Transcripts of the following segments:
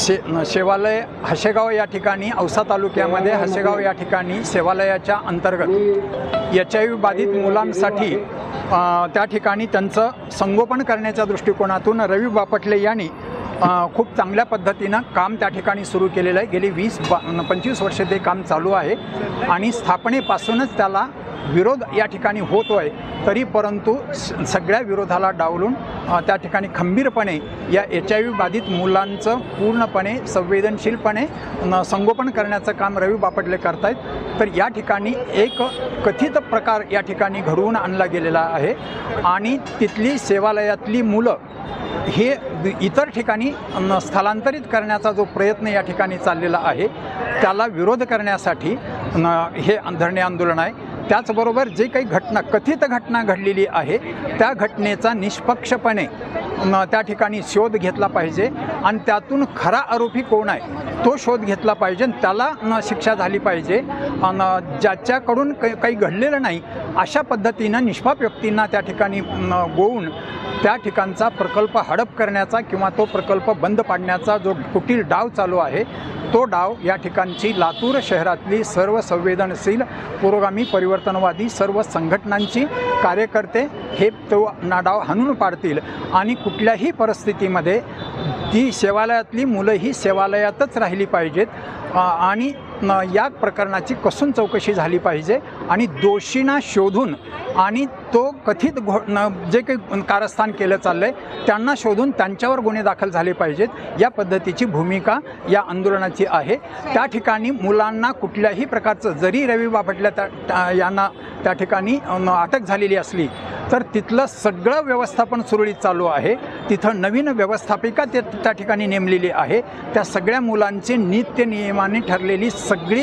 शे शेवालय हशेगाव या ठिकाणी औसा तालुक्यामध्ये हशेगाव या ठिकाणी सेवालयाच्या अंतर्गत एच आय व्ही बाधित मुलांसाठी त्या ठिकाणी त्यांचं संगोपन करण्याच्या दृष्टिकोनातून रवी बापटले यांनी खूप चांगल्या पद्धतीनं काम त्या ठिकाणी सुरू केलेलं आहे. गेली वीस बा पंचवीस वर्षे ते काम चालू आहे. आणि स्थापनेपासूनच त्याला विरोध या ठिकाणी होतो आहे तरी परंतु स- सगळ्या विरोधाला डावलून त्या ठिकाणी खंबीरपणे या एच आय व्ही बाधित मुलांचं पूर्णपणे संवेदनशीलपणे न- संगोपन करण्याचं काम रवी बापटले करतायत. तर या ठिकाणी एक कथित प्रकार या ठिकाणी घडवून आणला गेलेला आहे आणि तिथली सेवालयातली मुलं हे इतर ठिकाणी न- स्थलांतरित करण्याचा जो प्रयत्न या ठिकाणी चाललेला आहे त्याला विरोध करण्यासाठी हे धरणे आंदोलन आहे. त्याचबरोबर जे काही घटना कथित घटना घडलेली आहे त्या घटनेचा निष्पक्षपणे न- त्या ठिकाणी शोध घेतला पाहिजे आणि त्यातून खरा आरोपी कोण आहे तो शोध घेतला पाहिजे आणि त्याला शिक्षा झाली पाहिजे. आणि ज्याच्याकडून काही काही घडलेलं नाही अशा पद्धतीनं निष्पाप व्यक्तींना त्या ठिकाणी गोवून त्या ठिकाणचा प्रकल्प हडप करण्याचा किंवा तो प्रकल्प बंद पाडण्याचा जो कुटील डाव चालू आहे तो डाव या ठिकाणची लातूर शहरातली सर्व संवेदनशील पुरोगामी परिवर्तनवादी सर्व संघटनांची कार्यकर्ते हे तो ना डाव हाणून पाडतील. आणि कुठल्याही परिस्थितीमध्ये ती सेवालयातली मुलं ही सेवालयातच राहिली पाहिजेत. आणि या प्रकरणाची कसून चौकशी झाली पाहिजे आणि दोषींना शोधून आणि तो कथित घो न जे काही कारस्थान केलं चाललं आहे त्यांना शोधून त्यांच्यावर गुन्हे दाखल झाले पाहिजेत. या पद्धतीची भूमिका या आंदोलनाची आहे. त्या ठिकाणी मुलांना कुठल्याही प्रकारचं जरी रवी बापटल्या त्या यांना त्या ठिकाणी अटक झालेली असली तर तिथलं सगळं व्यवस्थापन सुरळीत चालू आहे. तिथं नवीन व्यवस्थापिका ते त्या ठिकाणी नेमलेली आहे. त्या सगळ्या मुलांची नित्य नियमाने ठरलेली सगळी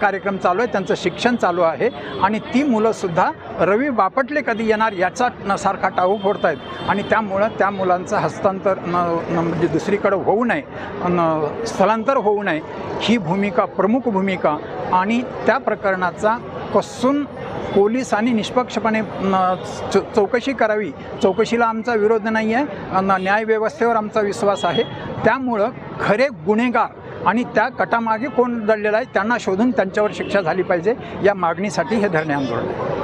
कार्यक्रम चालू आहे. त्यांचं शिक्षण चालू आहे. आणि ती मुलंसुद्धा रवी बापटले कधी येणार याचा न सारखा टाऊ फोडत आहेत आणि त्यामुळं त्या मुलांचं हस्तांतर न म्हणजे दुसरीकडं होऊ नये न स्थलांतर होऊ नये ही भूमिका प्रमुख भूमिका आणि त्या प्रकरणाचा कसून पोलिसांनी निष्पक्षपणे चौकशी करावी. चौकशीला आमचा विरोध नाही आहे. न- न्यायव्यवस्थेवर आमचा विश्वास आहे. त्यामुळं खरे गुन्हेगार आणि त्या कटामागे कोण दडलेला आहे त्यांना शोधून त्यांच्यावर शिक्षा झाली पाहिजे या मागणीसाठी हे धरणे आंदोलन आहे.